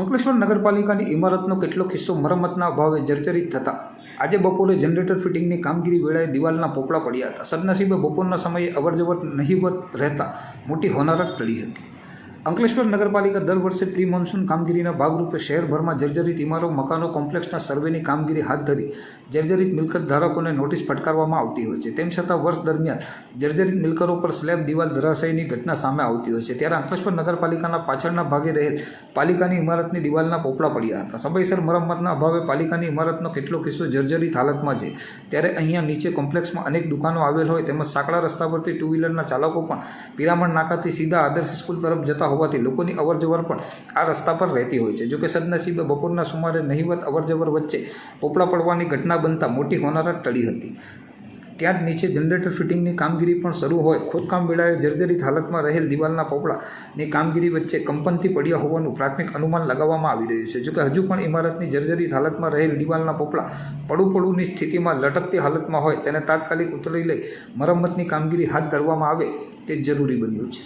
અંકલેશ્વર નગરપાલિકાની ઇમારતનો કેટલોક હિસ્સો મરમ્મતના અભાવે જર્જરિત થતા. આજે બપોરે જનરેટર ફિટિંગની કામગીરી વેળાએ દિવાલના પોપડા પડ્યા હતા. સદનસીબે બપોરના સમયે અવરજવર નહીવત રહેતા મોટી હોનારત ટળી હતી. અંકલેશ્વર નગરપાલિકા દર વર્ષે પ્રી મોન્સૂન કામગીરીના ભાગરૂપે શહેરભરમાં જર્જરિત ઇમારો મકાનો, કોમ્પ્લેક્સના સર્વેની કામગીરી હાથ ધરી જર્જરિત મિલકત ધારકોને નોટિસ ફટકારવામાં આવતી હોય છે. તેમ છતાં વર્ષ દરમિયાન જર્જરિત મિલકતો પર સ્લેબ દિવાલ ધરાશયની ઘટના સામે આવતી હોય છે. ત્યારે અંકલેશ્વર નગરપાલિકાના પાછળના ભાગે રહેલ પાલિકાની ઇમારતની દિવાલના પોપડા પડ્યા હતા. સમયસર મરમ્મતના અભાવે પાલિકાની ઇમારતનો કેટલોક હિસ્સો જર્જરિત હાલતમાં છે. ત્યારે અહીંયા નીચે કોમ્પ્લેક્સમાં અનેક દુકાનો આવેલ હોય તેમજ સાંકડા રસ્તા પરથી ટુ વ્હીલરના ચાલકો પણ પિરામણ નાકાથી સીધા આદર્શ સ્કૂલ તરફ જતા હોવાથી લોકોની અવરજવર પણ આ રસ્તા પર રહેતી હોય છે. જોકે સદનસીબે બપોરના સુમારે નહીવત અવરજવર વચ્ચે પોપડા પડવાની ઘટના બનતા મોટી હોનારત ટળી હતી. ત્યાં જ નીચે જનરેટર ફિટિંગની કામગીરી પણ શરૂ હોય. ખોદકામ વેળાએ જર્જરિત હાલતમાં રહેલ દિવાલના પોપડાની કામગીરી વચ્ચે કંપનથી પડ્યા હોવાનું પ્રાથમિક અનુમાન લગાવવામાં આવી રહ્યું છે. જોકે હજુ પણ ઇમારતની જર્જરિત હાલતમાં રહેલ દિવાલના પોપડા પડું પડુંની સ્થિતિમાં લટકતી હાલતમાં હોય, તેને તાત્કાલિક ઉતરી લઈ મરમ્મતની કામગીરી હાથ ધરવામાં આવે તે જરૂરી બન્યું છે.